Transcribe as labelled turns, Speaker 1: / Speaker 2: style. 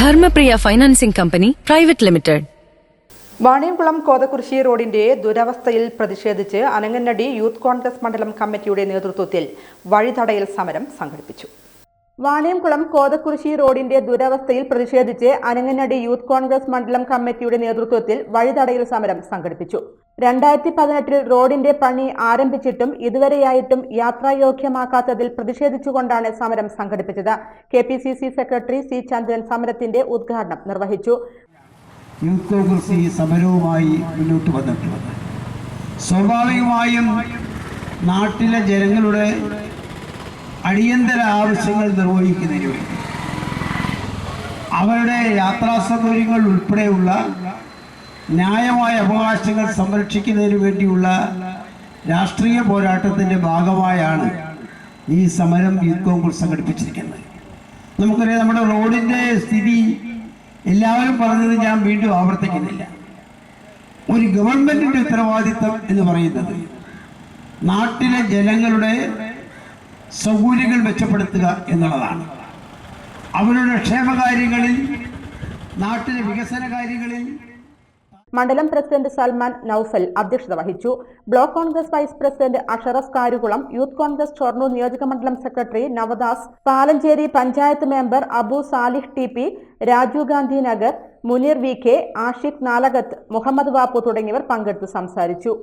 Speaker 1: Dharmapriya financing company private limited.
Speaker 2: Vaniyamkulam Kothakurissi റോഡിന്റെ ദുരവസ്ഥയിൽ പ്രതിഷേധിച്ച് അനങ്ങന്നടി യൂത്ത് കോൺഗ്രസ് മണ്ഡലം കമ്മിറ്റിയുടെ നേതൃത്വത്തിൽ വഴിതടയൽ സമരം സംഘടിപ്പിച്ചു. വാണിയംകുളം കോതക്കുറിശി റോഡിന്റെ ദുരവസ്ഥയിൽ പ്രതിഷേധിച്ച് അനങ്ങനടി യൂത്ത് കോൺഗ്രസ് മണ്ഡലം കമ്മിറ്റിയുടെ നേതൃത്വത്തിൽ വഴിതടയൽ സമരം സംഘടിപ്പിച്ചു. രണ്ടായിരത്തി പതിനെട്ടിൽ റോഡിന്റെ പണി ആരംഭിച്ചിട്ടും ഇതുവരെയായിട്ടും യാത്രായോഗ്യമാക്കാത്തതിൽ പ്രതിഷേധിച്ചുകൊണ്ടാണ് സമരം സംഘടിപ്പിച്ചത്. K P C C secretary C Chandran സമരത്തിന്റെ ഉദ്ഘാടനം നിർവഹിച്ചു.
Speaker 3: യൂത്ത് കോൺഗ്രസ് ഈ സമരവുമായി മുന്നോട്ട് വന്നിട്ടുള്ളത്. സ്വാഭാവികമായും നാട്ടിലെ ജനങ്ങളുടെ അടിയന്തര ആവശ്യങ്ങൾ നിർവഹിക്കുന്നതിന് വേണ്ടി. അവരുടെ യാത്രാ സൗകര്യങ്ങൾ ഉൾപ്പെടെയുള്ള ന്യായമായ അവകാശങ്ങൾ സംരക്ഷിക്കുന്നതിന് വേണ്ടിയുള്ള രാഷ്ട്രീയ പോരാട്ടത്തിന്റെ ഭാഗമായാണ് ഈ സമരം യൂത്ത് കോൺഗ്രസ് സംഘടിപ്പിച്ചിരിക്കുന്നത്. നമുക്കറിയാം നമ്മുടെ റോഡിന്റെ സ്ഥിതി എല്ലാവരും പറഞ്ഞത് ഞാൻ വീണ്ടും ആവർത്തിക്കുന്നില്ല. ഒരു ഗവൺമെന്റിന്റെ ഉത്തരവാദിത്തം എന്ന് പറയുന്നത് നാട്ടിലെ ജനങ്ങളുടെ സൗകര്യങ്ങൾ മെച്ചപ്പെടുത്തുക എന്നുള്ളതാണ്. അവരുടെ ക്ഷേമകാര്യങ്ങളിൽ നാട്ടിലെ വികസന കാര്യങ്ങളിൽ.
Speaker 2: മണ്ഡലം പ്രസിഡന്റ് സൽമാൻ നൌഫൽ അധ്യക്ഷത വഹിച്ചു. Block Congress vice president Ashraf Karukulam youth Congress Shoranur നിയോജക മണ്ഡലം secretary Navadas Palancheri panchayat member Abu Salih T P Rajiv Gandhi Nagar Muneer V K Ashiq Nalakath Muhammad Vappu തുടങ്ങിയവർ പങ്കെടുത്ത് സംസാരിച്ചു.